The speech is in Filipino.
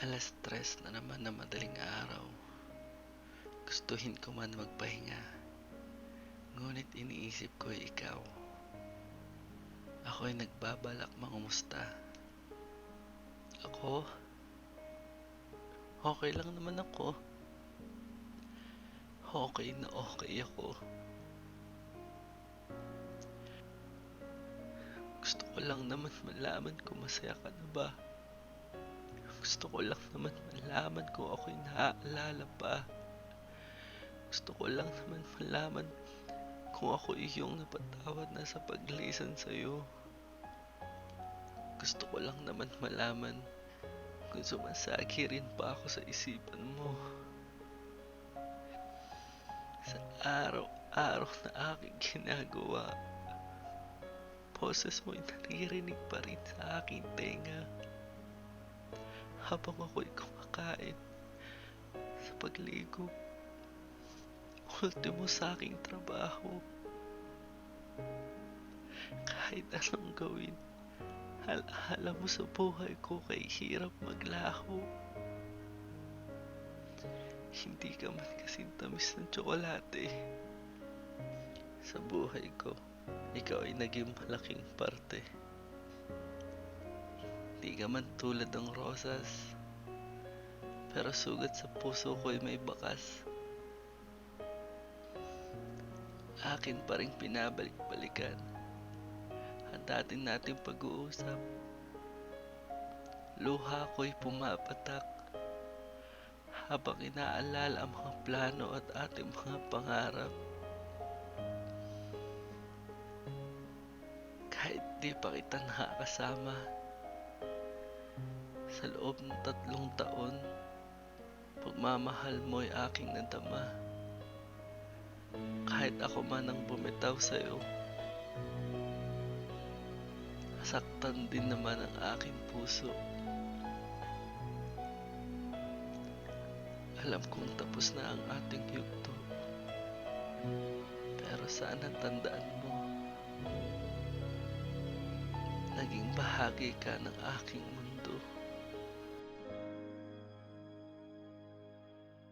Alas tres na naman na madaling araw. Gustuhin ko man magpahinga. Ngunit iniisip ko ay ikaw. Ako ay nagbabalak mangumusta. Ako? Okay lang naman ako. Okay na okay ako. Gusto ko lang naman malaman kung masaya ka na ba. Gusto ko lang naman malaman kung ako'y naaalala pa. Gusto ko lang naman malaman kung ako iyong napatawad na sa paglisan sa'yo. Gusto ko lang naman malaman kung sumasagi rin pa ako sa isipan mo. Sa araw-araw na aking ginagawa, boses mo'y naririnig pa rin sa aking tenga habang ako'y kumakain sa pagligo. Ultimo sa aking trabaho. Kahit anong gawin, alaala mo sa buhay ko kay hirap maglaho. Hindi ka man kasing tamis ng tsokolate. Sa buhay ko, ikaw ay naging malaking parte. Di ka man tulad ng rosas. Pero sugat sa puso ko ay may bakas. Akin pa rin pinabalik-balikan ang dati nating pag-uusap. Luha ko'y pumapatak habang inaalala ang mga plano at ating mga pangarap. Kahit di pa kita nakakasama, sa loob ng tatlong taon, pagmamahal mo'y aking nadama. Kahit ako man ang bumitaw sa'yo, nasaktan din naman ang aking puso. Alam kong tapos na ang ating yugto. Pero sana tandaan mo, naging bahagi ka ng aking mundo.